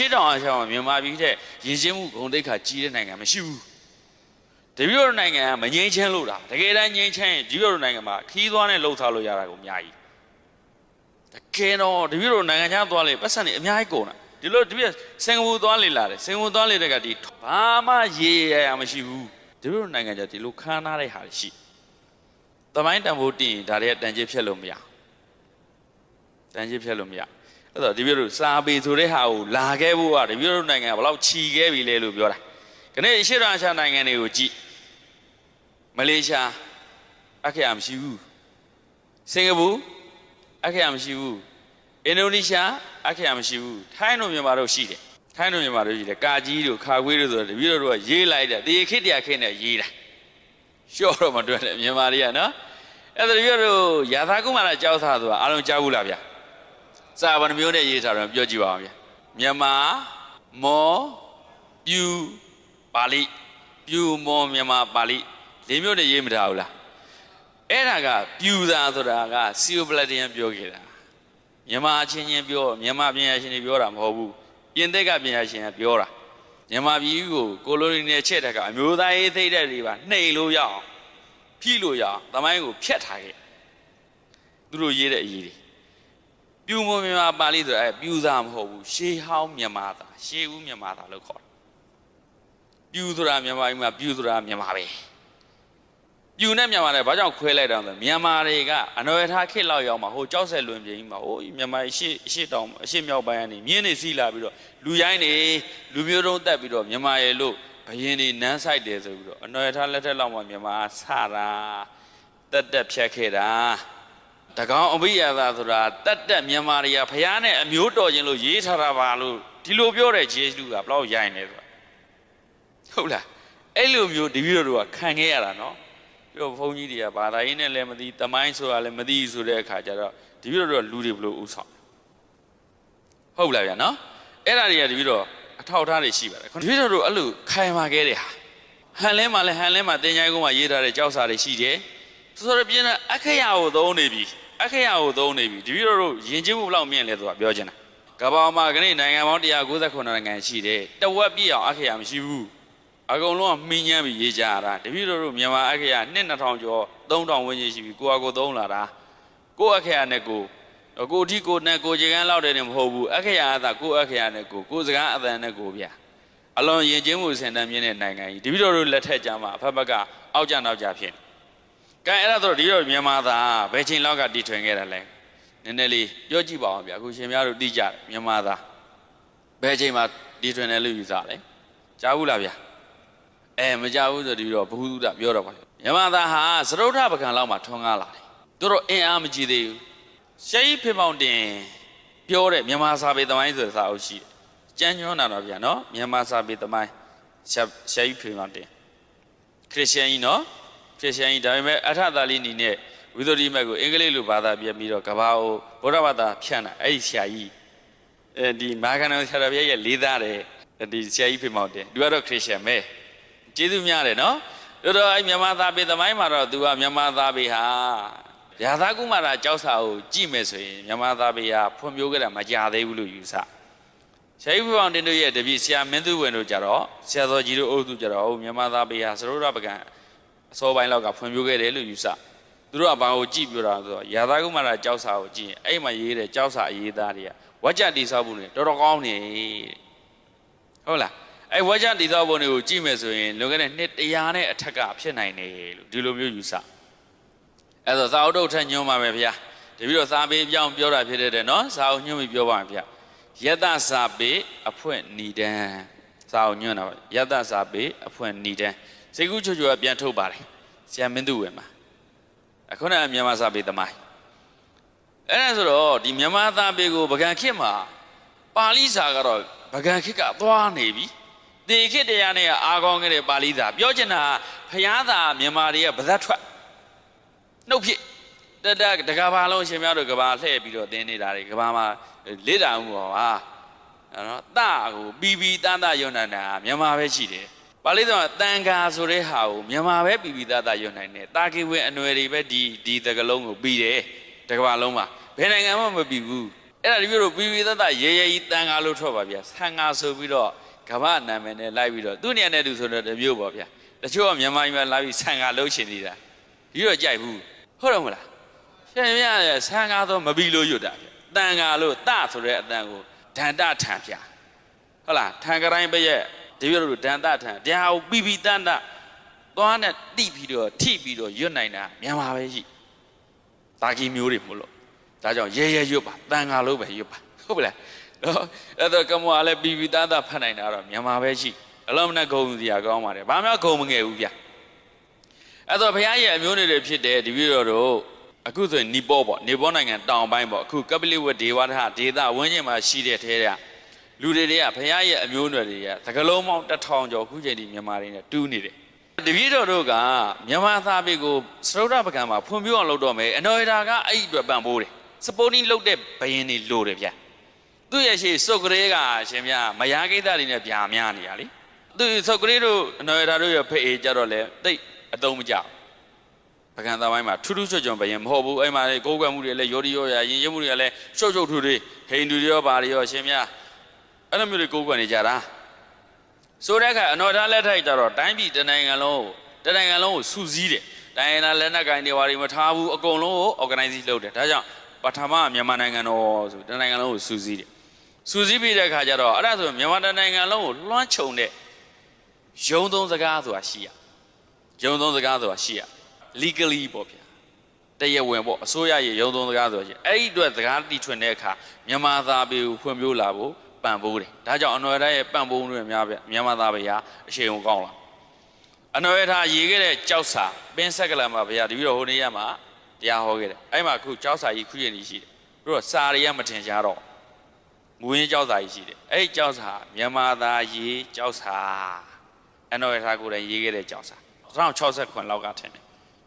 ရှေ့တောင်အာရှမှာမြန်မာပြည်တဲ့ရည်ချင်းမှုဂုဏ်သိက္ခာကြီးတဲ့နိုင်ငံမရှိဘူးတပည့်တော်နိုင်ငံကမငြိမ်းချမ်းလို့တာတကယ်တမ်းငြိမ်းချမ်းရင်တပည့်တော်နိုင်ငံမှာခီးသွားနဲ့လှုပ်ထားလို့ရတာကိုအများကြီးတကယ်တော့တပည့်တော်နိုင်ငံခြားသွားလေပတ်စံနေအများကြီးကုန်တာဒီလိုတပည့်စင်ကာပူသွားလေလာတယ်စင်ကာပူသွားလေတဲ့ကဒီဘာမှရေရရမရှိဘူးတပည့်တော်နိုင်ငံခြားဒီလိုခမ်းနားတဲ့ဟာတွေရှိသမိုင်းတန်ဖိုးတင်ရင်ဒါတွေကတန်ကြေးဖြတ်လို့မရတန်ကြေးဖြတ်လို့မရ အဲ့တော့ဒီပြတို့စာပေဆိုတဲ့ဟာကိုလာခဲ့ဖို့ကဒီပြတို့နိုင်ငံကဘယ်လောက်ခြီခဲ့ပြီလဲလို့ပြောတာခဏအရှေ့တောင်အာရှနိုင်ငံတွေကိုကြည့်မလေးရှားအခက်အမရှိဘူးစင်ကာပူအခက်အမရှိဘူးအင်ဒိုနီးရှားအခက်အမရှိဘူးထိုင်းတို့မြန်မာတို့ရှိတယ်ထိုင်းတို့မြန်မာတို့ရှိတယ်ကာကြီးတို့ခါခွေးတို့ဆိုတော့ဒီပြတို့ကရေးလိုက်တယ်တေခစ်တရားခစ်နဲ့ရေးတာရှော့တော့မတွက်နဲ့မြန်မာတွေကနော်အဲ့ဒါဒီပြတို့ရာသာကုမာရကြောက်သားဆိုတာအားလုံးကြားဘူးလားဗျာ စာဗန်မျိုးနဲ့ရေးထားတော့ပြောကြည့်ပါအောင်ဗျာမြန်မာမောပြူပါဠိပြူမောမြန်မာပါဠိလေးမျိုးနဲ့ရေးမထားဘူးလားအဲ့ဒါကပြူသာဆိုတာကစီယိုပလက်တန်ပြောခဲ့တာမြန်မာအချင်းချင်းပြောမြန်မာပညာရှင်တွေပြောတာမဟုတ်ဘူးပြင်သစ်ကပညာရှင်ကပြောတာမြန်မာပြည်ကိုကိုလိုနီနဲ့ချက်တဲ့ကအမျိုးသားရေးသိတဲ့တွေပါနှိမ်လို့ရအောင်ဖြီးလို့ရအောင်သမိုင်းကိုဖျက်ထားခဲ့သူတို့ရေးတဲ့အရေးတွေ ပြူမမြန်မာပါဠိဆိုတာအဲပြူစာမဟုတ်ဘူးရှေးဟောင်းမြန်မာသာရှေးဦးမြန်မာသာလို့ခေါ်တယ်ပြူဆိုတာမြန်မာပြည်မှာပြူဆိုတာမြန်မာပဲပြူနဲ့မြန်မာနဲ့ဘာကြောင့်ခွဲလိုက်တာလဲမြန်မာတွေကအနော်ရထားခစ်လောက်ရောက်မှာဟိုကြောက်ဆက်လွင်ပြင်းမှာဟိုမြန်မာရှေ့ရှေ့တောင်အရှေ့မြောက်ပိုင်းကနေမြင်းနေစီးလာပြီးတော့လူရိုင်းနေလူမျိုးတုံးတက်ပြီးတော့မြန်မာရဲ့လို့ဘရင်တွေနန်းဆိုင်တယ်ဆိုပြီးတော့အနော်ရထားလက်ထက်လောက်မှာမြန်မာဆတာတက်တက်ဖြတ်ခဲ့တာ တကောင်အဘိယသာဆိုတာတတ်တက်မြန်မာတွေကဖះနဲ့အမျိုးတော်ခြင်းလို့ရေးထားတာပါလို့ဒီလိုပြောတဲ့ဂျေစုကဘလောက်ရိုင်းလဲဆိုတာဟုတ်လားအဲ့လိုမျိုးတပည့်တော်တို့ကခံခဲ့ရတာနော်ပြီးတော့ဘုန်းကြီးတွေကဘာသာရေးနဲ့လည်းမသိတမိုင်းဆိုတာလည်းမသိဆိုတဲ့အခါကျတော့တပည့်တော်တို့ကလူတွေဘလို့ဥဆောင်ဟုတ်လားဗျာနော်အဲ့ဒါတွေကတပည့်တော်အထောက်အထားတွေရှိပါတယ်တပည့်တော်တို့အဲ့လိုခိုင်မာခဲ့တဲ့ဟာဟန်လဲမှာလည်းဟန်လဲမှာတင်ချိုင်းကုန်းမှာရေးထားတဲ့ကြောက်စာတွေရှိတယ် ဆိုတော့ပြင်းတဲ့အခရာကိုသုံးနေပြီအခရာကိုသုံးနေပြီတပည့်တော်တို့ယဉ်ကျေးမှုဘယ်လောက်မြင့်လဲဆိုတာပြောချင်တာကမ္ဘာမှာခဏနိုင်ငံပေါင်း198နိုင်ငံရှိတယ်တဝက်ပြည့်အောင်အခရာမရှိဘူးအကုန်လုံးကမှီးညမ်းပြီးရေးကြရတာတပည့်တော်တို့မြန်မာအခရာနှစ်2000ကျော်3000ဝန်းကျင်ရှိပြီကိုယ့်အကိုသုံးလာတာကိုယ့်အခရာနဲ့ကိုယ်ကိုအထီးကိုနဲ့ကိုခြေကန်းလောက်တယ်နေမဟုတ်ဘူးအခရာကသာကိုယ့်အခရာနဲ့ကိုကိုယ်စကားအသံနဲ့ကိုဗျာအလွန်ယဉ်ကျေးမှုစင်တန်းမြင့်တဲ့နိုင်ငံကြီးတပည့်တော်တို့လက်ထက်ကြမှာအဖက်ဘက်ကအောက်ကြနောက်ကြဖြစ်နေ ကဲအဲ့ဒါဆိုဒီတော့မြန်မာသားဘယ်ချိန်လောက်ကတည်ထွင်ခဲ့တာလဲနည်းနည်းလေးပြောကြည့်ပါအောင်ဗျာအခုရှင်များတို့သိကြတယ်မြန်မာသားဘယ်ချိန်မှာတည်ထွင်တယ်လို့ယူဆလဲကြားဘူးလားဗျာအဲမကြားဘူးဆိုဒီတော့ဘုဟုတုဒပြောတော့ပါမြန်မာသားဟာသရုတ်ထပကံလောက်မှာထွန်းကားလာတယ်သူတို့အင်အားမကြည့်သေးဘူးရှေးဖေမောင်တင်ပြောတဲ့မြန်မာစာပေသမိုင်းဆိုတဲ့စာအုပ်ရှိတယ်ကြမ်းညွှန်းတာတော့ဗျာနော်မြန်မာစာပေသမိုင်းရှေးဖေမောင်တင်ခရစ်ယာန်ကြီးနော် ခရစ်ယာန်ကြီးဒါပေမဲ့အထသာလိနီနဲ့ဝိသုဒ္ဓိမတ်ကိုအင်္ဂလိပ်လိုဘာသာပြန်ပြီးတော့ကဘာကိုဗုဒ္ဓဘာသာဖြန့်တာအဲ့ဒီဆရာကြီးအဲဒီမာခန္ဓာဆရာတော်ဘုရားရဲ့လေးသားတယ်ဒီဆရာကြီးဖေမောက်တယ်သူကတော့ခရစ်ယာန်ပဲကျေးဇူးများတယ်နော်တို့တော့အဲ့မြန်မာသားပေသမိုင်းမှာတော့သူကမြန်မာသားပေဟာရာသာကုမာရကြောက်စာကိုကြည့်မယ်ဆိုရင်မြန်မာသားပေဟာဖွံ့ဖြိုးခဲ့တာမကြသေးဘူးလို့ယူဆဆရာကြီးဖောင်တင်တို့ရဲ့တပည့်ဆရာမင်းသူဝင်တို့ကြတော့ဆရာတော်ကြီးတို့အုပ်စုကြတော့ဟိုမြန်မာသားပေဟာသရုပ်ရပကံ အစောပိုင်းလောက်ကဖွံ့ဖြိုးခဲ့တယ်လို့ယူဆသူတို့ကဘာကိုကြည့်ပြောတာဆိုတော့ရာသာကုမာရကြောက်စာကိုကြည့်ရင်အဲ့မှာရေးတဲ့ကြောက်စာအရေးသားတွေကဝါကြတိဆောက်ဖို့နေတော်တော်ကောင်းနေဟုတ်လားအဲ့ဝါကြတိဆောက်ဖို့တွေကိုကြည့်မယ်ဆိုရင်လွန်ခဲ့တဲ့နှစ်100နဲ့အထက်ကဖြစ်နိုင်တယ်လို့ဒီလိုမျိုးယူဆအဲ့တော့သာအုပ်တုတ်ထက်ညွှန်းပါမယ်ဗျာတပည့်တော်စာပေပြောင်းပြောတာဖြစ်တဲ့နော်စာအုပ်ညွှန်းပြီးပြောပါမယ်ဗျာယတစာပေအဖွင့်ဏီတန်းစာအုပ်ညွှန်းတာပါယတစာပေအဖွင့်ဏီတန်း စေကုချွတ်ချွတ်ကပြန်ထုတ်ပါတယ်ဆရာမင်းသူဝင်မှာအခုနကမြန်မာစာပေသမိုင်းအဲ့ဒါဆိုတော့ဒီမြန်မာစာပေကိုဗကံခေတ်မှာပါဠိစာကတော့ဗကံခေတ်ကသွားနေပြီတေခေတ်တရားနဲ့အာကောင်းခဲ့တဲ့ပါဠိစာပြောချင်တာဖျားသာမြန်မာတွေကဗဇတ်ထွက်နှုတ်ဖြစ်တတတကဘာလုံးရှင်များတို့ကဘာလှည့်ပြီးတော့တင်းနေတာတွေကဘာမှာလေ့တာမှုပါပါအဲ့တော့တကိုပီပီတန်တယွန်းနိုင်တာမြန်မာပဲရှိတယ် ပါဠိတော်တန်ခါဆိုတဲ့ဟာကိုမြန်မာပဲပီပီတတယွန်းနိုင်တယ်တာကိဝဲအနွယ်တွေပဲဒီဒီတကလုံးကိုပြီးတယ်တကဘာလုံးမှာဘယ်နိုင်ငံမှမပြီးဘူးအဲ့ဒါတပြည့်တို့ပြီးပြီးသက်သက်ရေရေကြီးတန်ကားလို့ထွက်ပါဗျာဆန်ကားဆိုပြီးတော့ကမ္ဘာနာမည်နဲ့လိုက်ပြီးတော့သူ့နေရာနဲ့သူဆိုတော့တမျိုးပေါ့ဗျာတချို့ကမြန်မာပြည်မှာလာပြီးဆန်ကားလှုပ်ရှင်နေတာဒီတော့ကြိုက်ဘူးဟုတ်တယ်မလားရှင်ပြရဆန်ကားတော့မပြီးလို့ရွတ်တာဗျာတန်ကားလို့တဆိုတဲ့အတန်ကိုဒန္တထံပြဟုတ်လားထံကတိုင်းပရဲ့ တပြည့်တို့ဒန္တထံတရားကိုပြီးပြီးတန်တသွားနဲ့တိပြီးတော့ထိပြီးတော့ရွတ်နိုင်တာမြန်မာပဲရှိတာကြီးမျိုးတွေမို့လို့ဒါကြောင့်ရဲရဲရွတ်ပါတန်ဃာလို့ပဲရွတ်ပါဟုတ်ပြီလားနော်အဲ့တော့ကမောကလည်းပြီးပြီးသားသားဖတ်နိုင်တာတော့မြန်မာပဲရှိအလုံးမနဲ့ဂုံစရာကောင်းပါတယ်ဘာမှဂုံမငယ်ဘူးဗျအဲ့တော့ဘုရားရဲ့အမျိုးတွေဖြစ်တဲ့ဒီပြည်တော်တို့အခုဆိုရင်နီပေါပေါ့နီပေါနိုင်ငံတောင်ပိုင်းပေါ့အခုကပလိဝတ်ဒေဝထဒေသဝင်းကျင်မှာရှိတဲ့ထဲက လူတွေတွေကဘုရားရဲ့အမျိုးနွယ်တွေကသကလုံးပေါင်းတစ်ထောင်ကျော်ခုချိန်ဒီမြန်မာတွေနဲ့တူးနေတယ်တပည့်တော်တို့ကမြန်မာသားပေကိုစရုဒ္ဓပကံမှာဖွံ့ဖြိုးအောင်လုပ်တော့မယ်အနော်ရတာကအဲ့ဒီအတွက်ပံ့ပိုးတယ်စပိုးနီးလုတ်တဲ့ဘယင်းတွေလိုတယ်ဗျာသူ့ရဲ့ရှိစုတ်ကလေးကရှင်ဗျာမယားကိစ္စတွေနဲ့ဗျာများနေရလေသူစုတ်ကလေးတို့အနော်ရတာတို့ရဲ့ဖက်အေးကြတော့လေတိတ်အတုံးမကြဘူးပကံသားပိုင်းမှာထူးထူးချွတ်ချွတ်ဘယင်းမဟုတ်ဘူးအဲ့မှာလေကိုးကွယ်မှုတွေလည်းယောဒီယောရရင်ရမှုတွေကလည်းရှုပ်ရှုပ်ထူတွေဟိန္ဒူတွေရောဘာတွေရောရှင်ဗျာ အဲ့လိုမျိုးတွေကိုးကွယ်နေကြတာဆိုတဲ့အခါအနော်ထားလက်ထိုက်ကြတော့တိုင်းပြည်တစ်နိုင်ငံလုံးကိုတစ်နိုင်ငံလုံးကိုစူးစီးတယ်တိုင်းရင်းသားလက်နက်ကိုင်တွေဘာတွေမထားဘူးအကုန်လုံးကို organize လုပ်တယ်ဒါကြောင့်ပထမမြန်မာနိုင်ငံတော်ဆိုတနိုင်ငံလုံးကိုစူးစီးတယ်စူးစီးပြီးတဲ့အခါကျတော့အဲ့ဒါဆိုမြန်မာတနိုင်ငံလုံးကိုလွှမ်းခြုံတဲ့ယုံသုံးစကားဆိုတာရှိရယုံသုံးစကားဆိုတာရှိရ legally ပေါ့ဗျာတရားဝင်ပေါ့အစိုးရရဲ့ယုံသုံးစကားဆိုတာရှိအဲ့ဒီအတွက်စကားတီထွင်တဲ့အခါမြန်မာသားပေကိုဖွံ့ဖြိုးလာဖို့ ပံ့ပိုးတယ်ဒါကြောင့်အနော်ရရဲ့ပံ့ပိုးမှုတွေများဗျမြန်မာသားပေဟာအရှိန်ကိုကောင်းလာအနော်ရထားရေးခဲ့တဲ့ကြောက်စာပင်းဆက်ကလမှာဗျာတပည့်တော်ဟိုနေ့ရမှာတရားဟောခဲ့တယ်အဲ့မှာအခုကြောက်စာကြီးခုရင်ကြီးရှိတယ်ပြီးတော့စာတွေကမထင်ရှားတော့ငွေရင်းကြောက်စာကြီးရှိတယ်အဲ့ဒီကြောက်စာမြန်မာသားရေးကြောက်စာအနော်ရထားကိုယ်တိုင်ရေးခဲ့တဲ့ကြောက်စာ1069လောက်ကထင်တယ်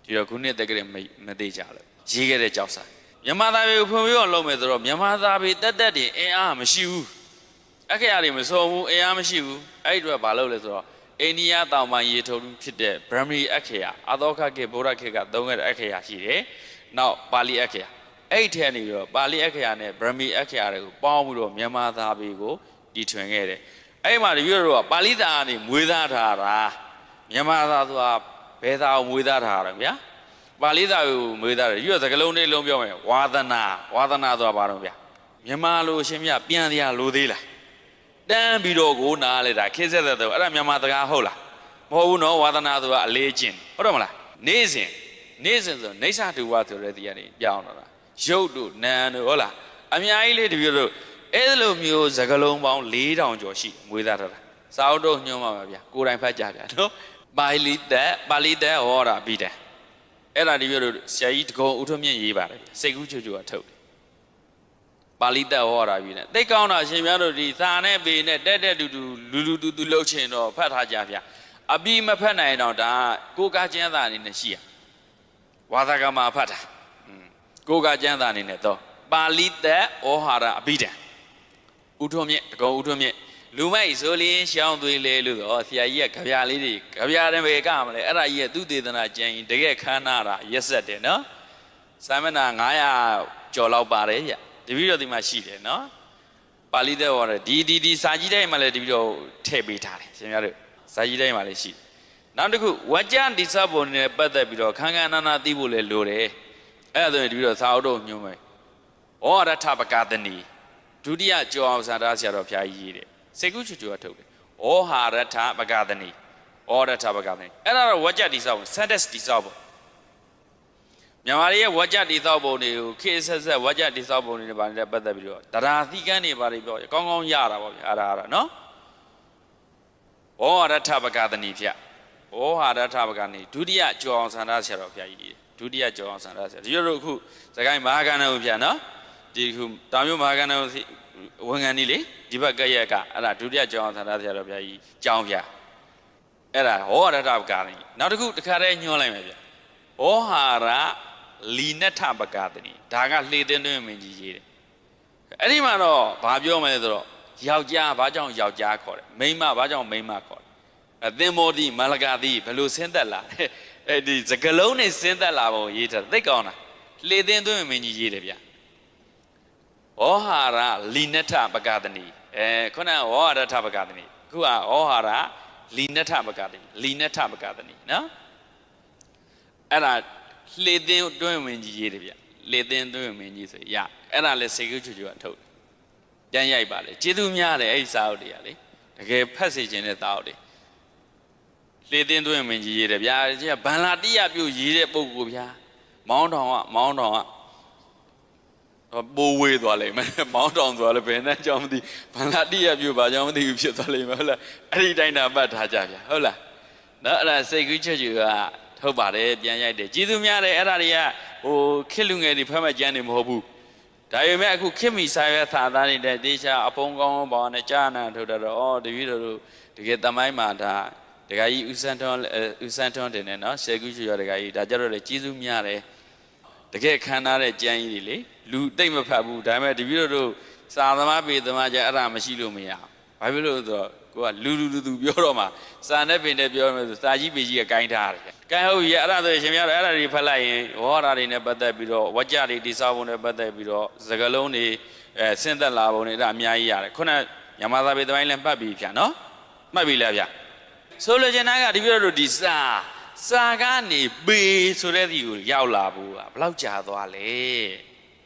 ဒီတော့ခုနှစ်တက်ကလေးမမသေးကြလို့ရေးခဲ့တဲ့ကြောက်စာမြန်မာသားတွေကိုဖွံ့ဖြိုးအောင်လုပ်မယ်ဆိုတော့မြန်မာသားတွေတက်တက်တင်အင်အားမရှိဘူး အခရာတွေမစောဘူးအင်အားမရှိဘူးအဲ့ဒီအတွက်ဘာလုပ်လဲဆိုတော့အိန္ဒိယတောင်ပိုင်းရေထုံဖြစ်တဲ့ Brahmi အခရာအာသောခခေဗုဒ္ဓခေကသုံးခဲ့တဲ့အခရာရှိတယ်။နောက်ပါဠိအခရာအဲ့ဒီထဲနေပြီးတော့ပါဠိအခရာနဲ့ Brahmi အခရာတွေကိုပေါင်းပြီးတော့မြန်မာသာပေကိုတည်ထွင်ခဲ့တယ်။အဲ့ဒီမှာတပြည့်တော့ပါဠိသာကနေမွေးသားထားတာမြန်မာသာဆိုတာဘယ်သာကိုမွေးသားထားတာလဲဗျာ။ပါဠိသာကိုမွေးသားတယ်။ရွတ်စကလုံးလေးလုံးပြောမယ်ဝါသနာဝါသနာဆိုတာဘာလို့ဗျာ။မြန်မာလိုရှင်မြပြန်တရားလိုသေးလား။ တန်းပြီးတော့ကိုနားလေတာခေတ်ဆက်သက်တော့အဲ့ဒါမြန်မာစကားဟုတ်လားမဟုတ်ဘူးနော်ဝါသနာဆိုတာအလေးကျင့်ဟုတ်တယ်မလားနေ့စဉ်နေ့စဉ်ဆိုနေဆာတူဝါဆိုတဲ့တရားတွေပြောင်းတော့တာရုပ်တို့နာမ်တို့ဟုတ်လားအများကြီးလေးတပြည့်တို့အဲ့လိုမျိုးစကလုံးပေါင်း4000ကျော်ရှိမွေးသားထားတာစာအုပ်တော့ညွှန်းပါပါဗျာကိုယ်တိုင်ဖတ်ကြဗျာနော်ပါဠိတက်ပါဠိတက်ဟောတာပြီးတယ်အဲ့ဒါတပြည့်တို့ဆရာကြီးတကုံဥထုံးမြင့်ရေးပါတယ်စိတ်ကူးချွချွကထုတ်တယ် ပါဠိတက်ဟောတာပြီးတယ်သိကောင်းတာရှင်များတို့ဒီသာနဲ့ပေနဲ့တက်တက်တူတူလူလူတူတူလှုပ်ချင်တော့ဖတ်ထားကြဗျာအပြီးမဖတ်နိုင်တော့ဒါကိုကားကျမ်းသာအနေနဲ့ရှိရဝါသကမှာဖတ်တာอืมကိုကားကျမ်းသာအနေနဲ့တော့ပါဠိတက်ဩဟာရအဘိဓမ္ဥထုံးမြင့်တကုံဥထုံးမြင့်လူမိုက်ဆိုလင်းရှောင်းသွေးလဲလို့တော့ဆရာကြီးကကြပြလေးတွေကြပြတယ်ပဲကမလဲအဲ့ဒါကြီးကသူတေသနာကျန်ရင်တကယ်ခမ်းနာတာရက်ဆက်တယ်နော်စာမျက်နှာ900ကျော်လောက်ပါတယ်ဗျ တပည့်တော်ဒီမှာရှိတယ်နော်ပါဠိတက်ဟောတယ်ဒီဒီဒီစာကြီးတိုင်းမှာလည်းတပည့်တော်ထည့်ပေးထားတယ်ရှင်များတို့စာကြီးတိုင်းမှာလည်းရှိတယ်နောက်တစ်ခုဝကြတိစဘုံနဲ့ပတ်သက်ပြီးတော့ခန်းခန်းနာနာသိဖို့လည်းလိုတယ်အဲ့ဒါဆိုရင်တပည့်တော်စာအုပ်တော့ညွှန်းမယ်ဩရထပကတနီဒုတိယကျော်အောင်စာသားဆရာတော်ဘုရားကြီးရေးတယ်စေကုချူချူကထုတ်တယ်ဩဟာရထပကတနီဩရထပကတနီအဲ့ဒါတော့ဝကြတိစဘုံ sentence တိစဘုံ မြန်မာတွေရဲ့ဝကြတိသောပုံတွေကိုခေတ်ဆက်ဆက်ဝကြတိသောပုံတွေနဲ့ဗာနဲ့ပတ်သက်ပြီးတော့တရားသီကန်းတွေဗာတွေပြောကောင်းကောင်းရတာပေါ့ဗျာအဲ့ဒါအဲ့ဒါနော်ဩရထပကတနီဖြတ်ဩဟာရထပကနီဒုတိယကျော်အောင်ဆန္ဒဆရာတော်ဘုရားကြီးဒုတိယကျော်အောင်ဆန္ဒဆရာဒီလိုတို့အခုစကိုင်းမဟာကဏ္ဍကိုဖြတ်နော်ဒီခုတာမျိုးမဟာကဏ္ဍကိုဝန်ခံနေလေဒီဘက်ကရက်ကအဲ့ဒါဒုတိယကျော်အောင်ဆန္ဒဆရာတော်ဘုရားကြီးကြောင်းဖြတ်အဲ့ဒါဩရထပကနီနောက်တစ်ခုတစ်ခါတည်းညွှန်းလိုက်မယ်ဗျဩဟာရ လီနထပကတနီဒါကလှေသင်းသွင်းမင်းကြီးရေးတယ်အဲ့ဒီမှာတော့ဘာပြောမလဲဆိုတော့ယောက်ျားဘာကြောင့်ယောက်ျားခေါ်တယ်မိန်းမဘာကြောင့်မိန်းမခေါ်တယ်အသင်္ဘောတိမလကာတိဘယ်လိုဆင်းသက်လာလဲအဲ့ဒီစကလုံးနဲ့ဆင်းသက်လာပုံရေးထားသိကောင်းတာလှေသင်းသွင်းမင်းကြီးရေးတယ်ဗျဩဩဟာရလီနထပကသနီအဲခုနကဩဟာရထပကသနီအခုကဩဟာရလီနထပကသနီလီနထပကသနီနော်အဲ့ဒါ လှေသင်းတွင်းဝင်ကြီးရေးတယ်ဗျလှေသင်းတွင်းဝင်ကြီးဆိုရအဲ့ဒါလဲစေကုချူချူကထုတ်ပြန်ရိုက်ပါလေကျေးဇူးများတယ်အဲ့ဒီစာအုပ်တွေကလေတကယ်ဖတ်စေခြင်းတဲ့စာအုပ်တွေလှေသင်းတွင်းဝင်ကြီးရေးတယ်ဗျာဒီကဗန်လာတိယပြုတ်ရေးတဲ့ပုံကိုဗျာမောင်းတောင်ကမောင်းတောင်ကတော့ပိုးဝေးသွားလိမ့်မယ်မောင်းတောင်သွားလည်းဘယ်နဲ့ကြောင်းမသိဘန္လာတိရပြုတ်ပါကြောင်းမသိဘူးဖြစ်သွားလိမ့်မယ်ဟုတ်လားအဲ့ဒီတိုင်းတာပတ်ထားကြဗျာဟုတ်လားနော်အဲ့ဒါစိတ်ကူးချက်ချူက ထုတ်ပါတယ်ပြန်ရိုက်တယ်ကျေးဇူးများတယ်အဲ့ဒါတွေကဟိုခစ်လူငယ်တွေဖက်မဲ့ကြမ်းနေမဟုတ်ဘူးဒါပေမဲ့အခုခစ်မီဆိုင်ရွက်သာသားနေတဲ့တေချာအဖုံကောင်းကောင်းပေါင်းနဲ့ကြာနာထုတ်တာတော့အော်တပည့်တော်တို့တကယ်တမိုင်းမှာဒါဒကာကြီးဦးစန်းထွန်းအဲဦးစန်းထွန်းတင်နေနော်စေကူးချူရဒကာကြီးဒါကြတော့လေကျေးဇူးများတယ်တကယ်ခံထားတဲ့ကြမ်းကြီးတွေလေလူတိတ်မဖတ်ဘူးဒါပေမဲ့တပည့်တော်တို့စာသမားပေသမားကြအဲ့ဒါမရှိလို့မရဘူးဘာဖြစ်လို့လဲဆိုတော့ ကိုကလူလူလူသူပြောတော့မှစာနဲ့ပင်နဲ့ပြောမယ်ဆိုစာကြီးပေကြီးကဂိုင်းထားတယ်။ဂိုင်းဟုတ်ပြီအဲ့ဒါဆိုရင်ရှင်များတော့အဲ့ဒါတွေဖတ်လိုက်ရင်ဝဟရာတွေနဲ့ပတ်သက်ပြီးတော့ဝကြတွေတိစောက်ပုံနဲ့ပတ်သက်ပြီးတော့စကလုံးတွေအဲဆင့်သက်လာပုံတွေဒါအများကြီးရတယ်ခုနမြန်မာသာပေသမိုင်းလည်းမှတ်ပြီးဖြာနော်မှတ်ပြီလားဗျဆိုလိုချင်တာကတပည့်တော်တို့ဒီစာစာကနေပေဆိုတဲ့ဒီကိုရောက်လာဖို့ကဘယ်လောက်ကြာသွားလဲ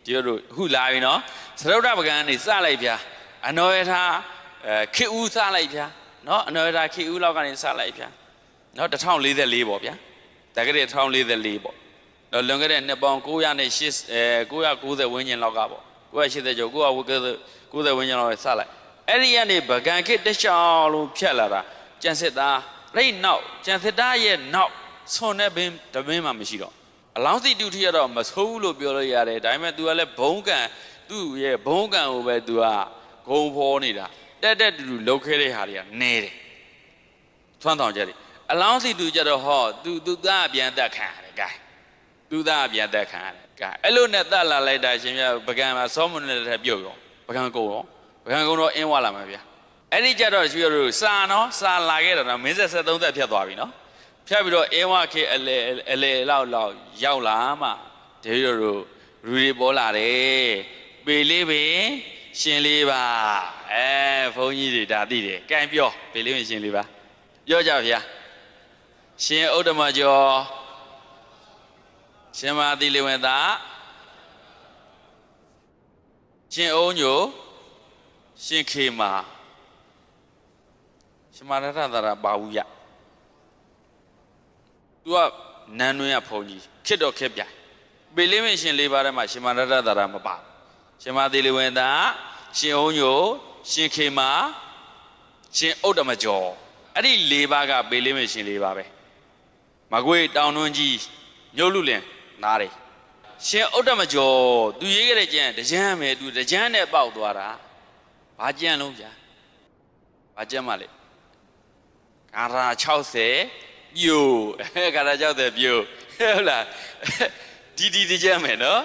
ဒီလိုတို့အခုလာပြီနော်သရုတ်တပကံကနေစလိုက်ဗျာအနောယထာ အဲခေဦးစလိုက်ဗျာနော်အနောယထာခေဦးလောက်ကနေစလိုက်ဗျာနော်1044ပေါ့ဗျာတက္ကရာ1044ပေါ့တော့လွန်ခဲ့တဲ့နှစ်ပေါင်း980အဲ990ဝန်းကျင်လောက်ကပေါ့980ကျော်990ဝန်းကျင်လောက်စလိုက်အဲ့ဒီကနေဗကံခေတချောင်းလုံးဖြတ်လာတာကျန်စစ်သားအဲ့နောက်ကျန်စစ်သားရဲ့နောက်ဆွန်တဲ့ဘင်းတဘင်းမှမရှိတော့အလောင်းစီတူထီကတော့မဆိုးဘူးလို့ပြောလို့ရတယ်ဒါပေမဲ့ तू ကလည်းဘုံကံသူ့ရဲ့ဘုံကံကိုပဲ तू ကဂုံဖော်နေတာ တက်တက်တူတူလှုပ်ခဲတဲ့ဟာတွေကနဲတယ်သွမ်းတောင်ချက်တွေအလောင်းစီတူကြတော့ဟော तू तू သားပြန်တက်ခံရတယ်ကဲသူသားပြန်တက်ခံရတယ်ကဲအဲ့လိုနဲ့တက်လာလိုက်တာရှင်ပြပကံမှာစောမွန်နဲ့တက်ပြုတ်ရောပကံကုံရောပကံကုံတော့အင်းဝလာမှာဗျာအဲ့ဒီကြတော့ရှင်တို့စာနော်စာလာခဲ့တာတော့မင်းဆက်73သက်ဖြတ်သွားပြီနော်ဖြတ်ပြီးတော့အင်းဝခေအလေအလေလောက်လောက်ရောက်လာမှဒေရတို့လူတွေပေါ်လာတယ်ပေလေးပင် ရှင်လေးပါအဲဘုန်းကြီးတွေဒါသိတယ်ကံပြောပေလေးပင်ရှင်လေးပါပြောကြဗျာရှင်ဥဒ္ဓမကျော်ရှင်မာတိလေဝေသာရှင်အုံးညိုရှင်ခေမာရှင်မာရထသာရဘာဝုယသူကနန်းတွင်းကဘုံကြီးခစ်တော့ခစ်ပြိုင်ပေလေးမင်းရှင်လေးပါးထဲမှာရှင်မာရထသာရမပါဘူး ရှင်မာတိလေဝေသာရှင်အုံးညိုရှင်ခေမာရှင်ဥဒ္ဓမကျော်အဲ့ဒီလေးပါးကပေလေးမင်းရှင်လေးပါပဲမကွေးတောင်တွင်းကြီးညှုတ်လူလင်နားတယ်ရှင်ဥဒ္ဓမကျော်သူရေးခဲ့တဲ့ကြံတကြမ်းမယ်သူတကြမ်းနဲ့ပေါက်သွားတာဘာကြံလုံးဗျာဘာကြံမလဲကာရာ60ပြိုကာရာ60ပြိုဟုတ်လားဒီဒီတကြမ်းမယ်နော်